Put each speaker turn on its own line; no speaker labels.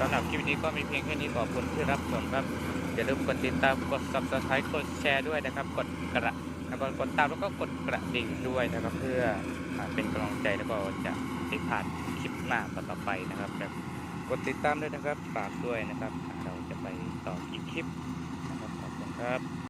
สำหรับคลิปนี้ก็มีเพียงแค่นี้ขอบคุณที่รับชมครับอย่าลืมกดติดตามกด subscribe กดแชร์ด้วยนะครับ กดกระแล้วก็กดตามแล้วก็กดกระดิ่งด้วยนะครับ เพื่อเป็นกำลังใจแล้วก็จะติดผ่านคลิปหน้าต่อไปนะครับแบบกดติดตามด้วยนะครับฝากด้วยนะครับ เราจะไปต่ออีกคลิปนะครับขอบคุณครับ